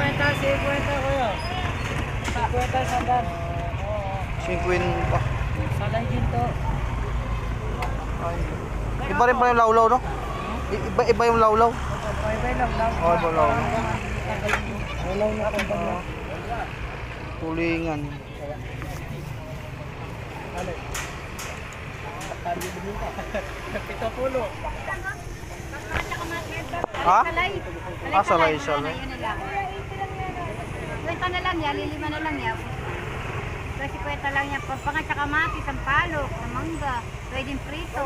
50 kuya. 50 sandan. 50 pa. Salay din to. Ay. Iba rin pala yung lawlaw, no? I- Iba, iba yung lawlaw. Bye-bye lang lang. Oh, iba lawlaw. Walaw na kumpanya. Tulingan. Pito pulo. Ha? Ah, salay, salay. Yun na lang. Na yan, lilima na lang yan. Kasi kwenta lang yan. Pagpanga tsaka mati, sampalok, sa mangga, pwedeng prito.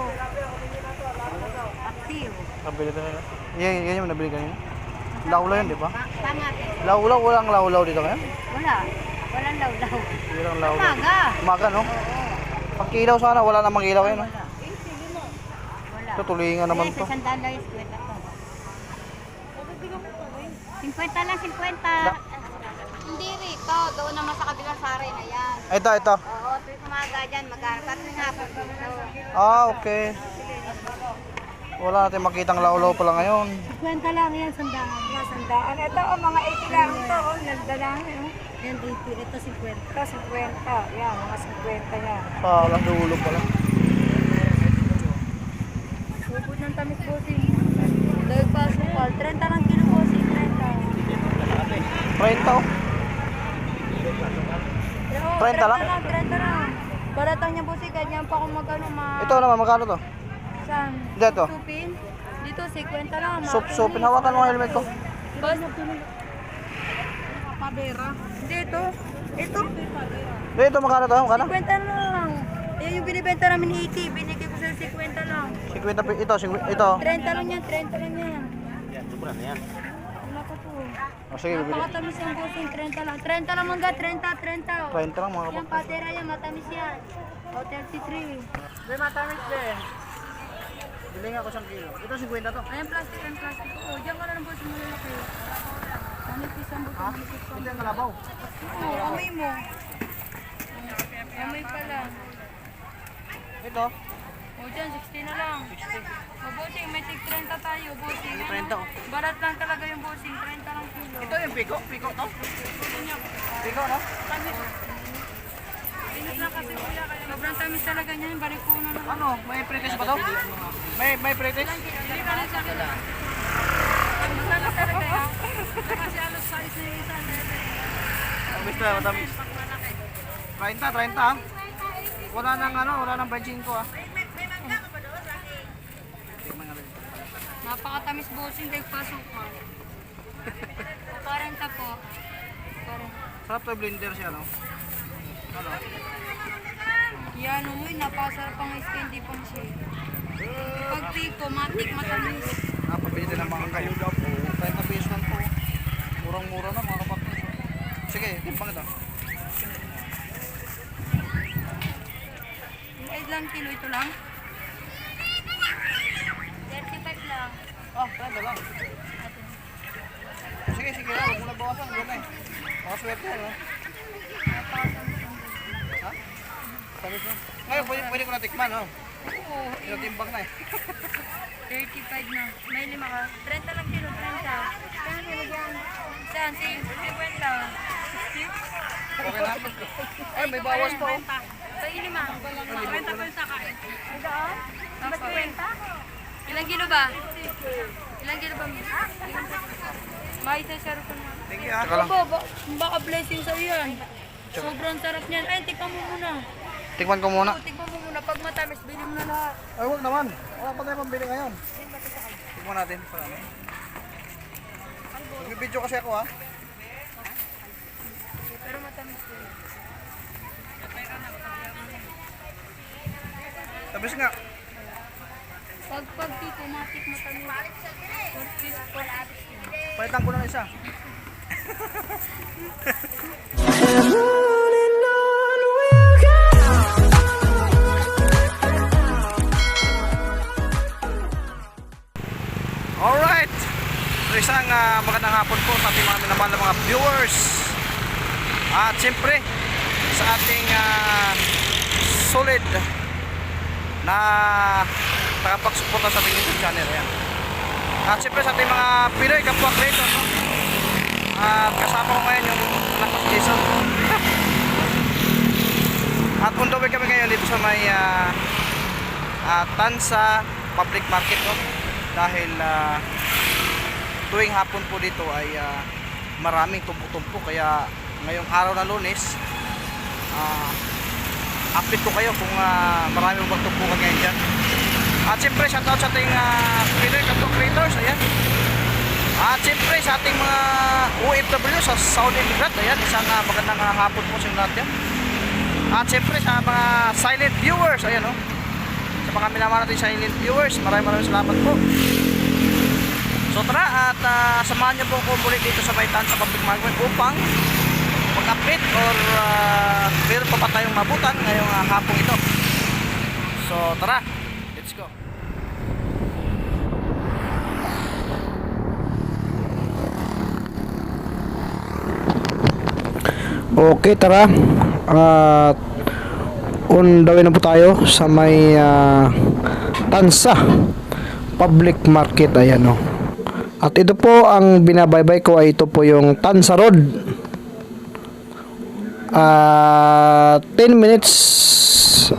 Paksiw. Nabili ka nila. Yan, yan yung nabili kanina. Lawlaw yan, di ba? Pa- Pangate. Lawlaw, walang lawlaw dito ngayon. Wala. Walang lawlaw. Walang lawlaw. Umaga. Umaga, no? Pagkilaw sana, wala namang ilaw yan, no? Wala. Ito, tulingan naman to. sa sandaan lang yung kwenta to. 50 lang, 50. Hindi rito. Doon naman sa kabilang sari na yan. Ito, ito. Oo, tuwing umaga dyan, po dito. Ah, okay. Wala natin makitang lawlaw pala ngayon. 50 lang yan, sandaan. Mga sandaan. Ito, oh, mga 80 lang ito. Oh, nagdalangin. Oh. Yan, 80. Ito, 50. Ito, 50. Yan, mga 50 yan. Parang dulo pala. Subod ng tamis bossing. Dahil pa sukal. 30 lang kilo bossing. 30. 30, oh. Pero, 30 lang? 30 lang. Baratang niya bossing. Ganyan pa kung magano ma... Ito naman, magkano to? Saan? Dito. Supin. Dito, 50 lang. Sup, supin, hawakan mo ang helmet ko. Boss. Pabera. Dito. Ito. Dito, magkano to? Magkano? 50 lang. Yan yung binibenta namin 80. Binigay ko sa 50 lang. 50, pi- ito, 50, ito. 30 lang yan, 30 lang yan. Wala pa po. Oh, sige, bibili. Napakatamis ang bossing, 30 lang. 30 lang mangga, 30, 30. 30 lang mga kapatid. patera yan, matamis yan. O, 33. Hindi, matamis din. Bili nga ako isang kilo. Ito, 50 to. Ayan, plastic and plastic. O, diyan ka na ng bossing mo lalaki. Manipis ang buto, manipis ang Hindi, ang kalabaw. Oo, amoy mo. Amoy pa lang. Ito, O, dyan, 60 na lang. 60. O, bossing, may tig 30 tayo, bossing. Ano? 30, oh. Barat lang talaga yung bossing, 30 lang kilo. ito yung piko. Piko to. Piko, no? Init lang kasi kuya, kaya sobrang tamis talaga niya yung barikuna na. Ano, may pretest ba to? May, may pretest? Hindi ka na sa akin. Matamis talaga yan. Kasi alos size na yung isa. Matamis na, matamis. 30, 30 ah. Wala nang ano, wala nang 25 ah. Napakatamis bossing dahil pasok ka. Parang tapo. Parang. Sarap to blender siya, no? Ano? Yan, umuy, napasarap ang ice candy pang siya. Pag tiko, matik, matamis. Napabili din ng mga kayo. 30 pesos lang po. Murang-mura na mga kapatid. Sige, timpang ito. Ilang kilo ito lang? 35 lang. Ah, tanda lang. Sige, sige lang. Huwag mo na bawasan. Na eh. Makaswerte yan, no? Ha? Sabi ko. Ngayon, pwede, pwede ko na tikman, no? Oo, Tinatimbang na eh. 35 na. May lima ka. 30 lang kilo, 30. Saan kilo dyan? Saan? Si 50 lang. 60? Okay na? Ay, may bawas pa, oh. Sa lima. 30 pa yung sakain. Saan? Mas 50? Ilang kilo ba? Ilang kilo ba? May isa siya rin na. Thank you? Teka lang. Aba, ba- baka blessing sa yan. Sobrang sarap niyan. Ay, tikman mo muna. Tikman ko muna. Tikman mo muna. Pag matamis, bili mo na lahat. Ay, huwag naman. Wala pa tayo pambili ngayon. Tikman natin. Para ano? Nag-video kasi ako, ha? Pero matamis din. Tapos nga. Pag pag tiko, matik matamis. 40, 40. Palitan ko ng isa. Alright! So isang ah, magandang hapon po sa ating mga minamahal na mga viewers. At siyempre, sa ating ah, solid na nakapagsuporta sa ating YouTube channel. Ayan. At siyempre sa ating mga Pinoy kapwa creator. No? At kasama ko ngayon yung anak ko Jason. At on kami ngayon dito sa may uh, uh, Tansa Public Market. No? Dahil uh, tuwing hapon po dito ay uh, maraming tumpo-tumpo kaya ngayong araw na lunes uh, update ko kayo kung uh, marami bang tumpo ka ngayon dyan at siyempre shoutout sa ating uh, creator, creators ayan at siyempre sa ating mga OFW sa Saudi Immigrant, ayan, isang uh, magandang uh, hapon po sa inyo lahat yan. At siyempre sa mga silent viewers, ayan o. Sa mga minamahal natin silent viewers, maraming maraming salamat po. So tara at uh, samahan niyo po ako muli dito sa Maitan sa Public Market upang mag-update or uh, meron pa pa tayong mabutan ngayong uh, hapong ito. So tara, let's go. Okay, tara. At on the na po tayo sa may ah, Tansa Public Market. Ayan o. At ito po ang binabaybay ko ay ito po yung Tansa Road. Ah, 10 minutes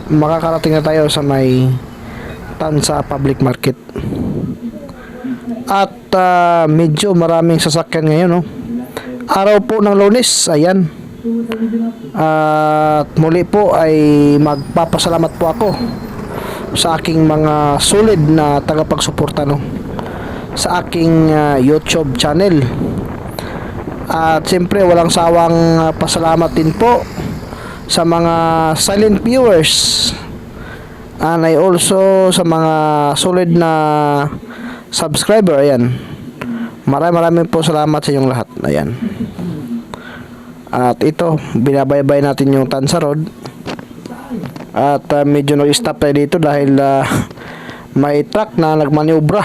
makakarating na tayo sa may Tansa Public Market. At ah, medyo maraming sasakyan ngayon, no? Araw po ng lunes, ayan. At muli po ay magpapasalamat po ako sa aking mga solid na tagapagsuporta, no? Sa aking ah, YouTube channel. At siyempre walang sawang ah, pasalamat din po sa mga silent viewers and I also sa mga solid na subscriber ayan. Maraming maraming po salamat sa inyong lahat. Ayan. At ito binabaybay natin yung Tansa Road. At ah, medyo nag-stop tayo dito dahil ah, may truck na nagmaniobra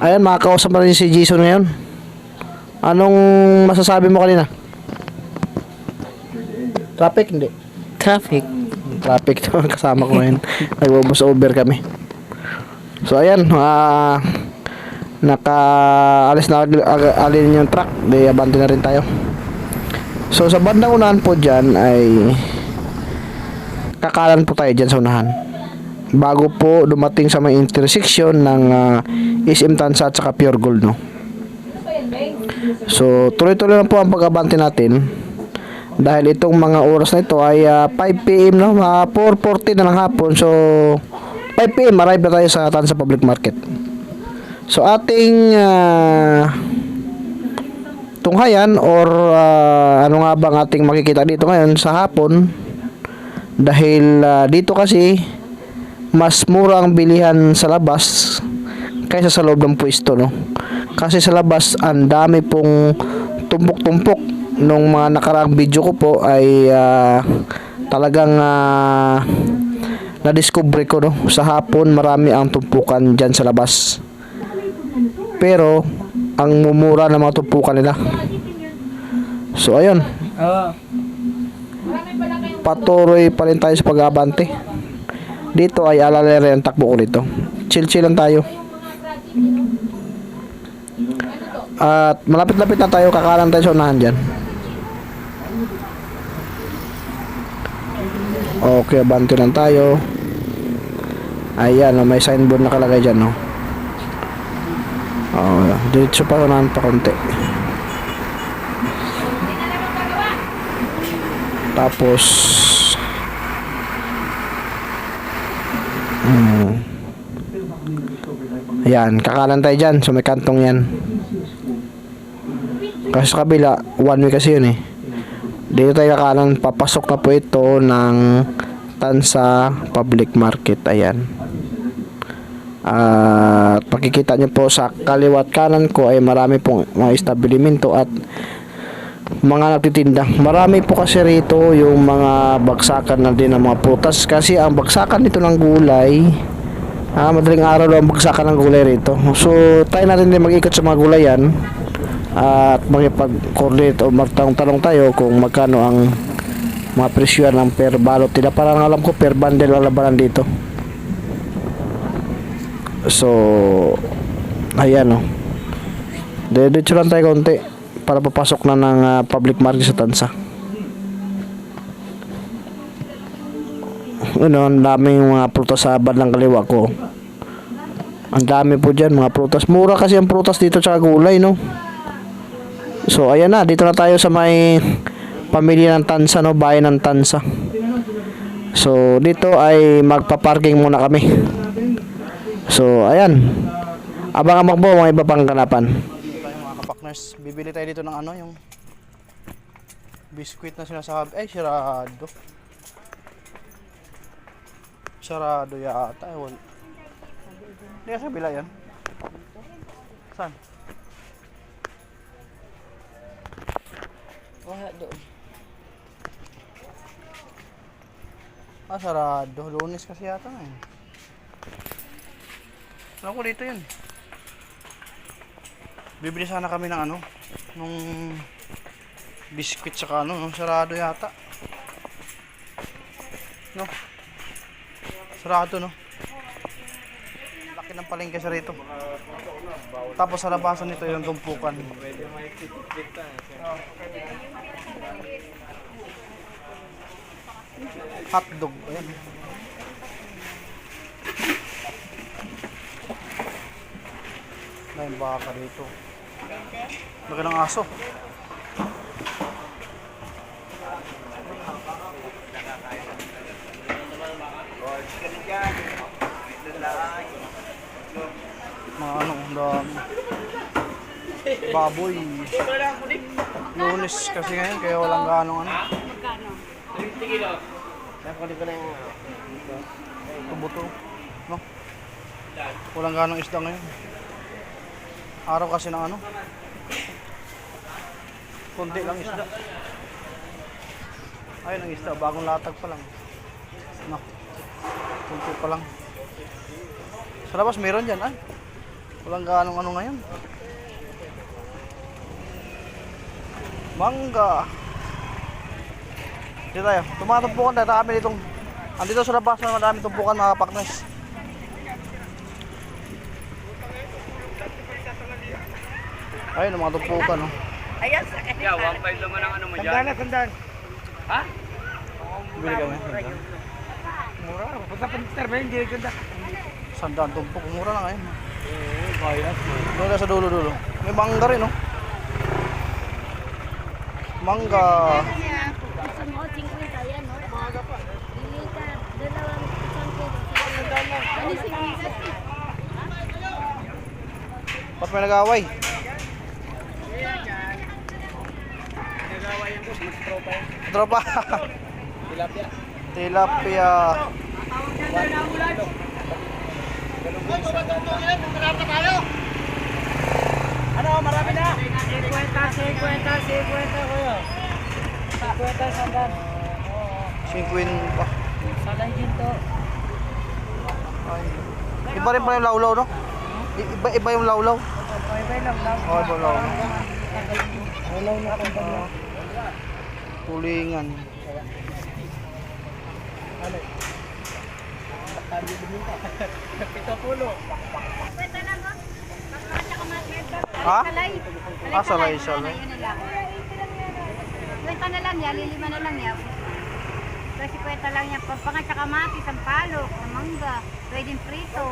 ayan makakausap natin si Jason ngayon. Anong masasabi mo kanina? traffic? Hindi? Traffic. Traffic to kasama ko ngayon. Nagbubus over kami. So ayan ah naka alis na alin yung truck. Di abante na rin tayo. So sa bandang unahan po dyan ay kakalan po tayo dyan sa unahan. Bago po dumating sa may intersection ng ah, SM Tansa at saka Pure Gold no? So tuloy-tuloy lang po ang pag-abante natin dahil itong mga oras na ito ay ah, 5 PM no, mga 4:40 na ng hapon. So 5 PM arrive na tayo sa Tansa Public Market. So ating ah, tunghayan or ah, ano nga bang ating makikita dito ngayon sa hapon dahil ah, dito kasi mas mura ang bilihan sa labas kaysa sa loob ng pwesto no. Kasi sa labas ang dami pong tumpok-tumpok nung mga nakaraang video ko po ay ah, talagang uh, na-discover ko no? Sa hapon marami ang tumpukan dyan sa labas. Pero ang mumura ng mga tumpukan nila. So ayun. Patuloy pa rin tayo sa pag-abante dito ay alalere ang takbo ko nito chill chill lang tayo. At malapit-lapit na tayo. Kakalan tayo sa unahan dyan okay abante lang tayo ayan oh, may signboard nakalagay dyan no oh, diretso pa unahan pa konti tapos Hmm. Ayan, kakalan tayo dyan. So may kantong yan. Kasi sa kabila, one way kasi yun eh. Dito tayo kakalan, papasok na po ito ng Tansa Public Market. Ayan. At makikita nyo po sa kaliwat kanan ko ay marami pong mga establishmento at mga nagtitinda. Marami po kasi rito yung mga bagsakan na din ng mga prutas kasi ang bagsakan dito ng gulay ah, madaling araw lang ang bagsakan ng gulay rito. So, tayo natin din mag-ikot sa mga gulayan at makipag-coordinate o magtanong-tanong tayo kung magkano ang mga presyo ng per balot nila. Parang alam ko per bundle ang labanan dito. So, ayan o. Diretso lang tayo konti para papasok na ng ah, public market sa Tansa. Ano, ang daming mga prutas sa bandang kaliwa ko. Ang dami po dyan, mga prutas. Mura kasi ang prutas dito tsaka gulay, no? So, ayan na. Dito na tayo sa may pamilya ng Tansa, no? Bayan ng Tansa. So, dito ay magpa-parking muna kami. So, ayan. Abang amak po, mga iba pang kanapan. mga bibili tayo dito ng ano, yung biskuit na sinasabi. Ay, sirado. Sarado yata. Eh, wala. Hindi sa kabila yan. Saan? Wala doon. Ah, sarado. Lunes kasi yata eh. Ano ko dito yun? Bibili sana kami ng ano, nung biscuit saka ano, no? sarado yata. No? Sarado, no? Laki ng palengke sa rito. Tapos sa labasan nito yung tumpukan. Hotdog. Ayan. May baka dito. Laki ng aso. Mga ano, ang dami. Baboy. Lunes kasi ngayon, kaya walang ganong ano. Tubo-tubo. No? Walang ganong isda ngayon. Araw kasi ng ano. Kunti lang isda. Ayun ang isda, bagong latag pa lang. No. Kunti pa lang. Sa labas meron dyan, ay. Walang ganong ano ngayon. Mangga. Dito tayo. Tumatumpukan tayo. Kami ditong Andito sa labas na marami tumpukan mga kapaknes. Ayun, ang mga tumpukan, no? Ayan, sa Yeah, 1.5 naman ang ano mo Sandaan dyan. na, sandaan. Ha? Bili kami. Mura. Punta pa Mr. Ben, hindi ganda. Sandaan tumpok. Mura na ngayon. Doon na sa dulo-dulo. May mangga rin, no? Mangga. Gusto mo, 50 yan, no? Maaga pa. Bili ka, dalawang isang kilo. May nag-away? Tropa. Tilapia. Tilapia. Ano, marami na. 50, 50, 50 kuya. 50 sandaan. 50 pa. Salay din to. Ay. Iba rin pala yung lawlaw, no? Iba, iba yung lawlaw. Bye-bye lang lang. Oh, iba lawlaw. Wala na kung ba Tulingan. Pito pulo. 50 lang. Ha? Salay. Ah, salay, salay. Na lang. 50 na lang yan, lilima na lang yan. Kasi kwenta lang yan. Pampanga tsaka mati, sampalok, sa mangga. Pwedeng prito.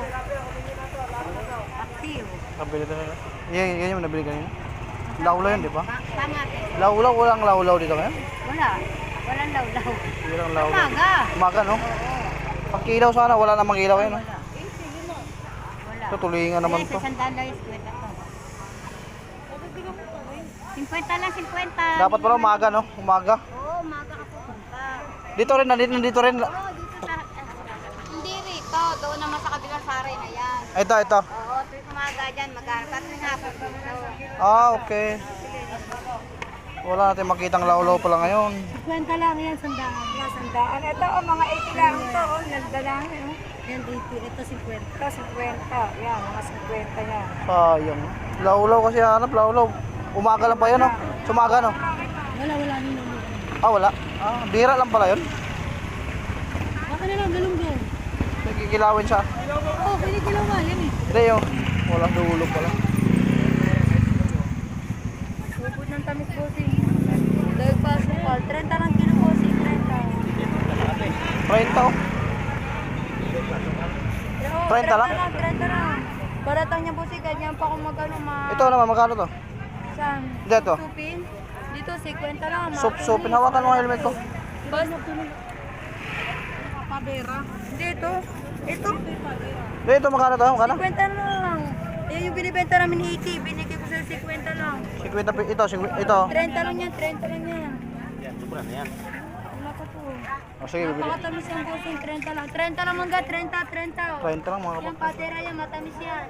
Paksiw. Nabili ka na. Yan, yan yung nabili kanina. Lawlaw yun, di ba? Pa- Pangate. Lawlaw, walang lawlaw dito ngayon. Wala. Walang lawlaw. Walang lawlaw. Umaga. Umaga, no? Pagkilaw sana, wala namang ilaw yan, no? Wala. Ito, tulingan naman Wala, to. sa sandaan lang yung kwenta to. 50 lang, 50. Dapat pala umaga, no? Umaga. Oo, umaga ka pupunta. Dito rin, nandito, nandito rin. Oo, dito sa... Hindi rito. Doon naman sa kabilang saray na yan. Ito, ito. Oo, tuwing umaga dyan, magkakaroon. Tatlong hapon mo. Ah, okay. Wala natin makitang lawlaw pala ngayon. 50 lang yan, sandaan. Yan, sandaan. Ito, oh, mga 80 lang ito. Oh, nagdalang. Oh. Yan, 80. Ito, 50. Ito, 50. Yan, mga 50 yan. Sayang. Lawlaw kasi hanap, lawlaw. Umaga lang pa yun, no? Sumaga, no? Wala, wala nino. Ah, wala. Ah, bira lang pala yun. Baka na lang, galong galong. Nagkikilawin siya. Oo, oh, lang yan eh. Hindi, yung walang dulo pala. Ubod ng tamis bossing. Dahil pa sukal. 30 lang kilo bossing, 30. 30, oh. 30 lang? 30 lang. Baratang niya bossing, ganyan pa kung magano ma... Ito naman, magkano to? Saan? Dito. Supin? Dito, 50 lang. Sup, supin, hawakan mo ang helmet ko. Bas? Pabera. Dito. Ito. Dito, magkano to? Magkano? 50 lang. Yan yung binibenta namin 80. Binigay ko sa 50 lang. 50, pi- ito, 50, ito. 30 lang yan, 30 lang yan. Sobra na yan. Wala pa to. O sige, bibili. Napakatamis yung bossing, 30 lang. 30 lang mangga, 30, 30. oh. 30 lang mga Yan, kapag. patera yan, matamis yan.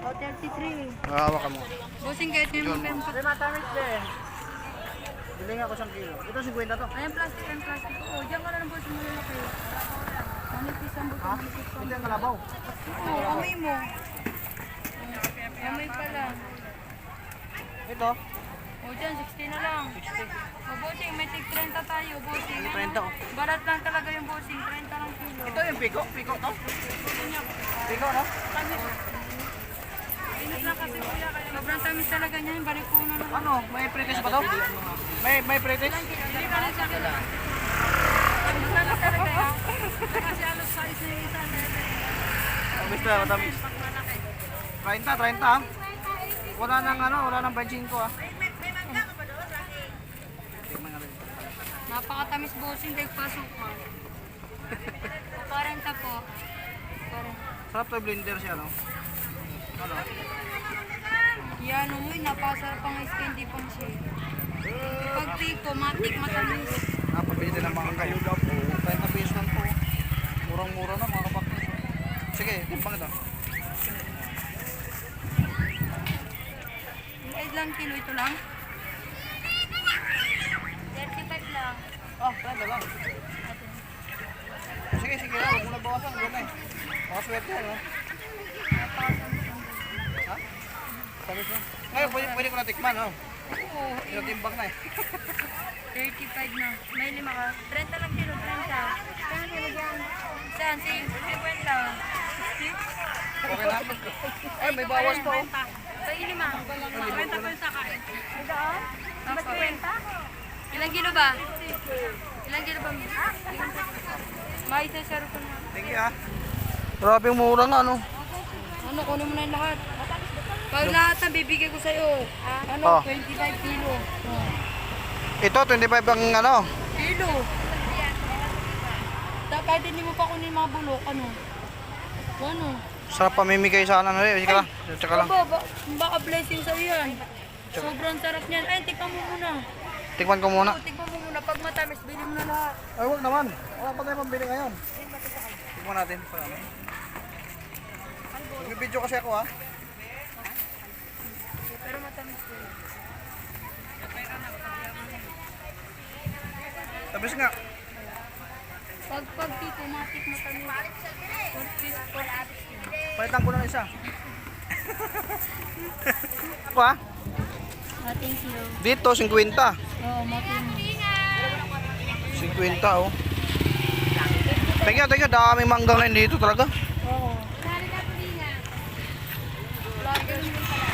O, 33. Hawakan mo. Bossing, kahit yung mabenta. Hindi matamis din. Bili nga ako isang kilo. Ito 50 to. Ayan, plastic and plastic. Oh, diyan ka na ng bossing mo lalaki. Manipis ang buto, manipis ang Hindi ang kalabaw. Oo, amoy mo. Amoy pala. Ito. O dyan, 60 na lang. 60. O bossing, may tig 30 tayo, bossing. Ano? 30 oh. Barat lang talaga yung bossing, 30 lang kilo. Ito yung piko. Piko to. Piko no? Init lang kasi kuya, kaya sobrang tamis talaga niya, yung balik ko na lang. Ano? May pretis ba to? May may pretis? Hindi ka lang sa akin. Ang tamis talaga yan. Kasi alos sa isa yung isa. Matamis na, matamis. 30, 30 ah. Wala nang ano, wala nang 25 ah. Napakatamis bossing, dahil pasok ka. 40 po. 40. Sarap to blender siya no? Ano? Yan, umuy, napasarap ang ice candy pang shake. Pag tiko, matik, matamis. Napabili din ng mga kayo. 30 pesos lang po. Murang-mura na mga kapatid. Sige, timpang ito. Ay lang kilo ito lang? 35 lang. Ah, lang. Sige, sige lang. Huwag mo na bawasan. Na eh. Makaswerte yan, no? Ha? Sabi ko. Ngayon, pwede, pwede ko na tikman, no? Oo, Ito timbang na eh. 35 na. May lima ka. 30 lang kilo, 30. Saan kilo dyan? Saan? Si 50. Okay na? Ay, may bawas pa, oh. Sa ilima. 30 ko sa kain. Doon? Mas 20? Ilang kilo ba? Ilang kilo ba? May isa siya rin. Thank you, ha? Grabe yung mura nga, no? Ano, kunin mo na yung lahat. Pag lahat na bibigay ko sa'yo, ano, Oh. 25 kilo. Oh. Ito, 25 ang ano. Kilo. Da- Kahit hindi mo pa kunin yung mga bulok, ano? Ano? Sarap pamimigay sana, no? Eh, Sige lang. Tsaka lang. Aba, ba, baka blessing sa'yo yan. Sobrang sarap niyan. Ay, tikman mo muna. Tikman ko muna. Oh, tikman mo muna. Pag matamis, bili mo na lahat. Ay, huwag naman. Wala pa tayo pambili ngayon. Tignan natin. Para ano. Nag-video kasi ako ha. Pero matamis din. Tapos nga. Pag pag tiko, matik matamis. 40, 40. Palitan ko ng isa. Ako ha? Ah, thank you. Dito, 50. Oo, matamis. 50 oh. Thank you. Daming manggang na dito talaga. Oo.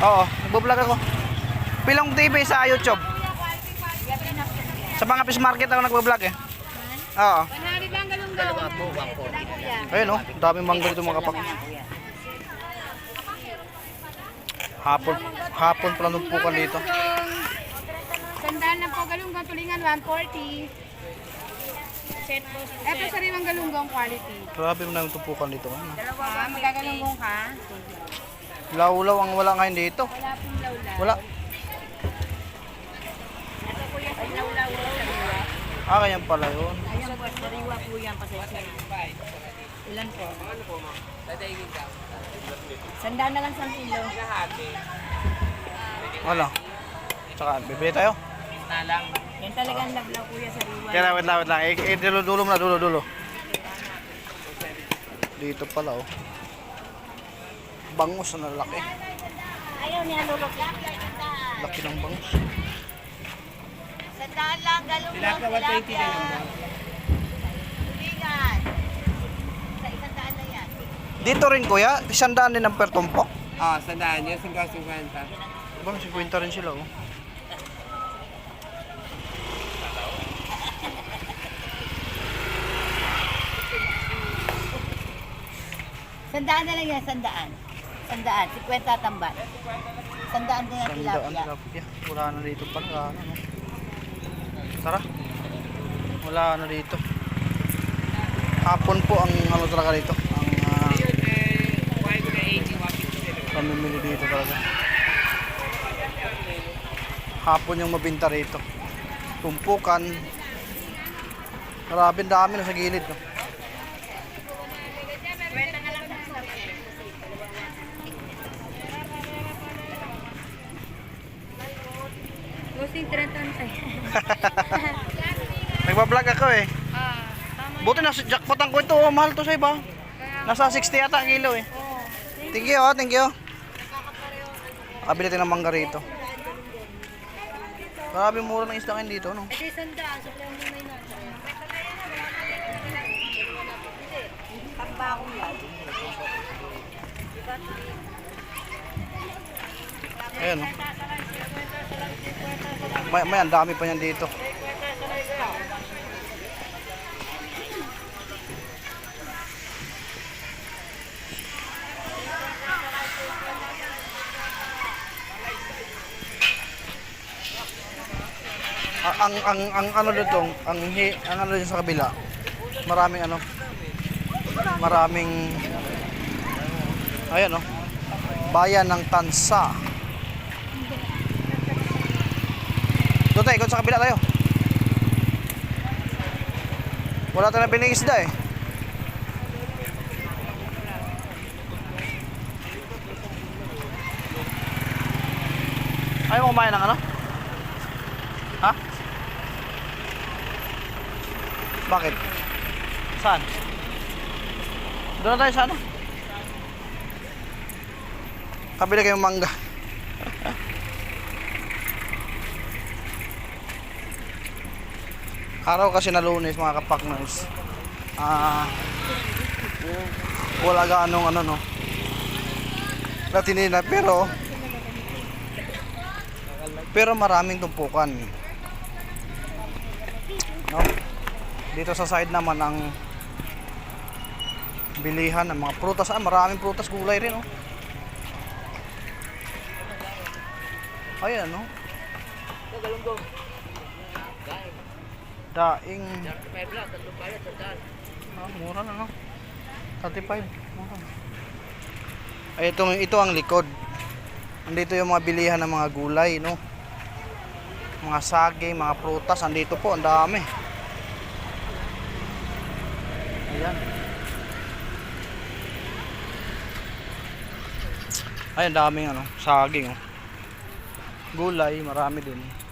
Oo, nagbablog ako. Pilong TV sa YouTube. Sa mga fish market ako nagbablog eh. Oo. Ayun oh, daming mangga dito mga kapag. Hapon, hapon pala numpukan dito. Sandaan lang po galunggong tulingan 140. Set po. Ito sariwang galunggong quality. Grabe mo na yung tumpukan dito. Ano? Ah, magagalunggong ka. Laulaw ang wala ngayon dito. Wala pong lawlaw. Wala. Ito po yung lawlaw sariwa. Ah, ganyan pala yun. Ayan po, sariwa po yan pasensya na. Ilan po? Sandaan na lang sa kilo. Wala. Tsaka, bibili tayo. Yan talagang lawlaw kuya sariwa. Kaya wait lang, wait lang. Eh, eh, dulo, dulo muna, dulo, dulo. Dito pala, oh. Bangus na laki. Ayaw niya lulok lang. Laki ng bangus. Sandaan lang galunggong tilapia. Tulingan. Sa isang daan na yan. Dito rin, kuya. Isang daan din ang per tumpok. Ah, sandaan yun, 50. Bang, 50 rin sila, oh. Sandaan na lang yan, sandaan. Sandaan, 50 tamban. Sandaan din ang Sandaan tilapia. Wala na dito pala. Wala na, no? Tara. Wala na dito. Hapon po ang ano talaga dito. Ang ah, pamimili dito talaga. Hapon yung mabinta rito. Tumpukan. Marami dami na sa gilid. No? Bossing, 30 ay. Nagbablog ako eh. Ah, tama. Buti na jackpot ang kwento. Oh, mahal to sa iba. Nasa 60 yata ang kilo eh. oh. Thank you, oh, thank you. Kabili tayo ng mangga rito. Grabe mura ng isda ngayon dito, no? Ito yung sandaan, sa lang may na. Ayan, no? May, may ang dami pa niyan dito. Ang ang ang ano dito, ang hi, ang ano dito sa kabila. Maraming ano. Maraming Ayan, no? Bayan ng Tansa. Doon tayo, sa kabila tayo. Wala tayong nabiling isda eh. Ayaw mo kumain ng ano? Ha? Bakit? Saan? Doon tayo sa ano? Kabila kayong mangga. Araw kasi na lunes mga kapakners. Ah, wala ganong ano no. Latinina pero pero maraming tumpukan. No? Dito sa side naman ang bilihan ng mga prutas. Ah, maraming prutas gulay rin, oh. Ayan, no? Daing. Ah, mura na, no? 35. Mura. Ay, ito, ito ang likod. Andito yung mga bilihan ng mga gulay, no? Mga saging, mga prutas. Andito po, ang dami. Ayan. Ay, ang daming ano, saging, oh. Gulay, marami din.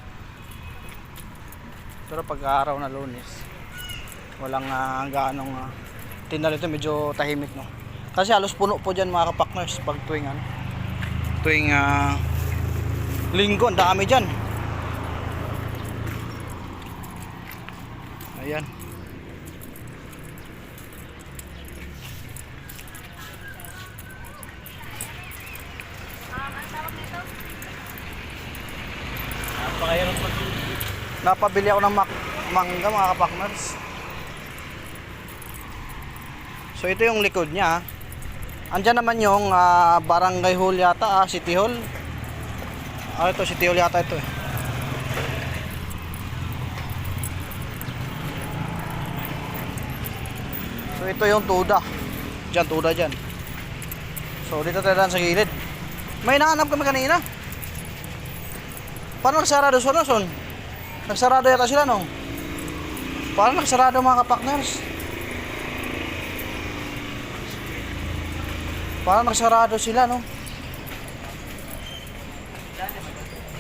Pero pag araw na lunes, walang uh, gaanong uh, tindahan ito, medyo tahimik, no? Kasi halos puno po dyan mga kapakners pag tuwing ano, tuwing ah, linggo, ang dami dyan. Ayan. Napabili ako ng mangga mga kapakners. So ito yung likod niya. Andyan naman yung ah, barangay hall yata, ah, city hall. Ah, ito city hall yata ito eh. So ito yung tuda. Diyan, tuda dyan. So dito tayo sa gilid. May nahanap kami kanina. Paano nagsarado sa Luzon? Nagsarado yata sila no? Paano nagsarado mga kapakners? Paano nagsarado sila no?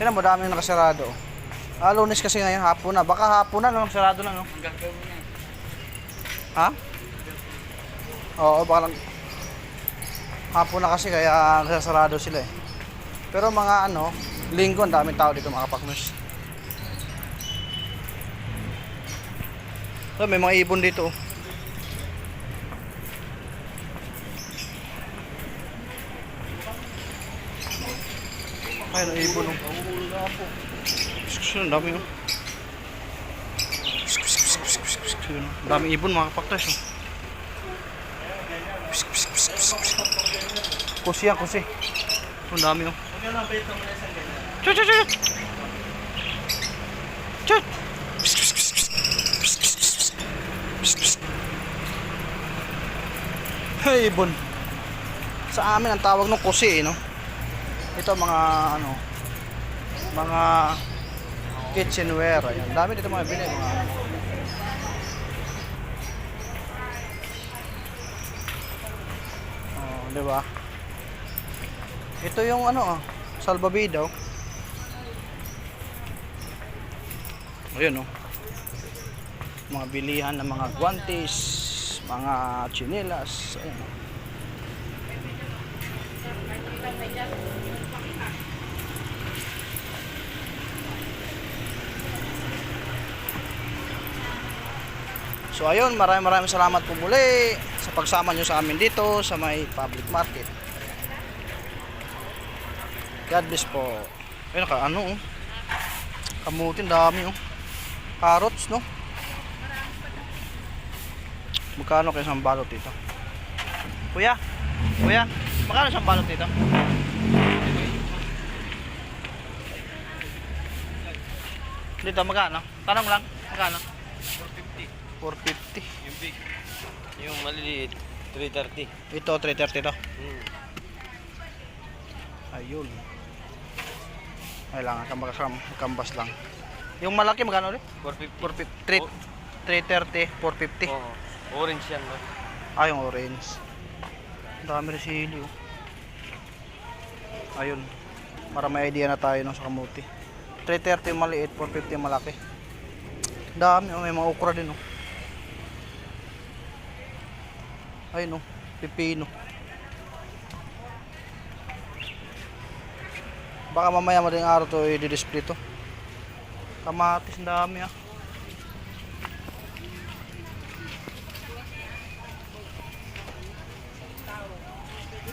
Tingnan mo dami nakasarado. Ah, lunes kasi ngayon, hapon na. Baka hapon na, no? Sarado na, no? Ha? Oo, baka lang. Hapon na kasi kaya nasasarado sila eh. Pero mga ano, linggo, ang daming tao dito mga kapakners. So, may mga ibon dito. oh. Ayun, ang ibon. Oh. Ang dami oh. Ang daming ibon mga kapakners. Oh. Kusi yan, kusi. Ang dami oh. Chut, chut, chut. Chut. Ibon. Sa amin ang tawag ng kusi, eh, no? Ito mga ano, mga kitchenware. Ayan. Dami dito mga bili. Mga, ano. Oh, di ba? Ito yung ano, oh, salbabida. Oh. Ayun, oh. Mga bilihan ng mga guantes, mga chinelas. Ayan. So ayun, maraming maraming salamat po muli sa pagsama nyo sa amin dito sa may public market. God bless po. Ayun, naka ano oh. Kamutin, dami oh. Carrots, no? Magkano kayo isang balot dito? Kuya, kuya, magkano isang balot dito? Dito, magkano? Tanong lang, magkano? 450. Yung big. Yung maliliit, 330. Ito, 330 to. Hmm. Ayun. Kailangan kambas, kambas lang. Yung malaki magkano ulit? 450. 450. 3, 330, 450. Oo. Orange yan, no? Ah, yung orange. Ang dami rin sili, oh. Ayun. Para may idea na tayo no, sa kamuti. 330 yung maliit, 450 yung malaki. Dami, oh. May mga okra din, oh. Ayun, oh. Pipino. Baka mamaya madaling araw to i-display to. Kamatis, ang dami, ah.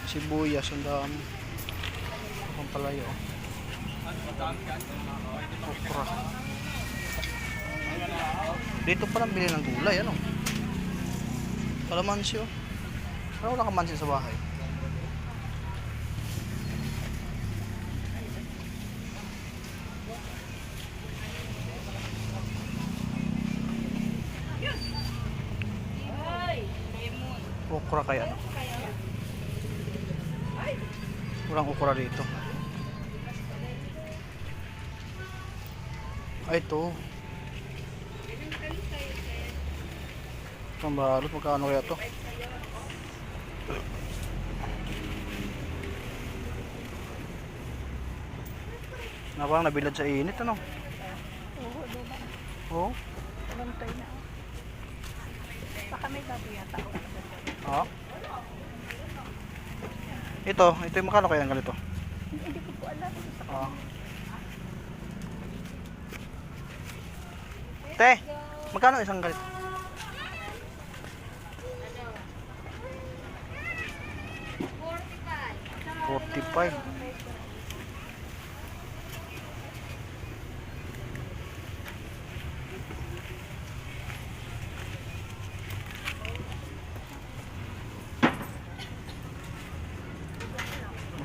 Sibuyas, ang dami. Ang palayo. Okra. Dito pa lang bili ng gulay, ano? Kalamansi, oh. Parang wala kamansi sa bahay. Okra kaya, no? Walang okra dito. Ay, ito. Pambalot, magkano kaya to? Na parang nabilad sa init, ano? Oo, Bantay na. Baka may baboy yata ako. Oo. Ito, ito yung makano kaya ng ganito? Hindi ko po alam. Oo. Te, magkano isang ganito? Forty-five.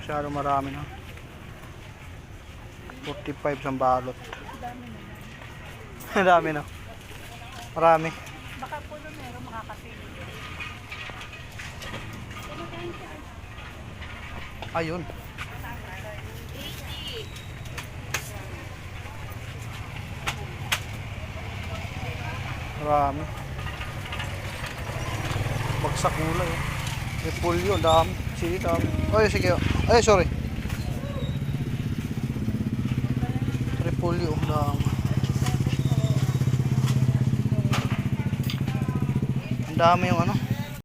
Masyado marami na. 45 sa balot. Ang dami na. Marami. Baka po na meron makakasili. Ayun. Marami. Bagsak gulay. Oh. Repulyo, dami. Sige, dami. Ay, sige. Ay, sorry. Repulyo, dami. Ang dami yung ano.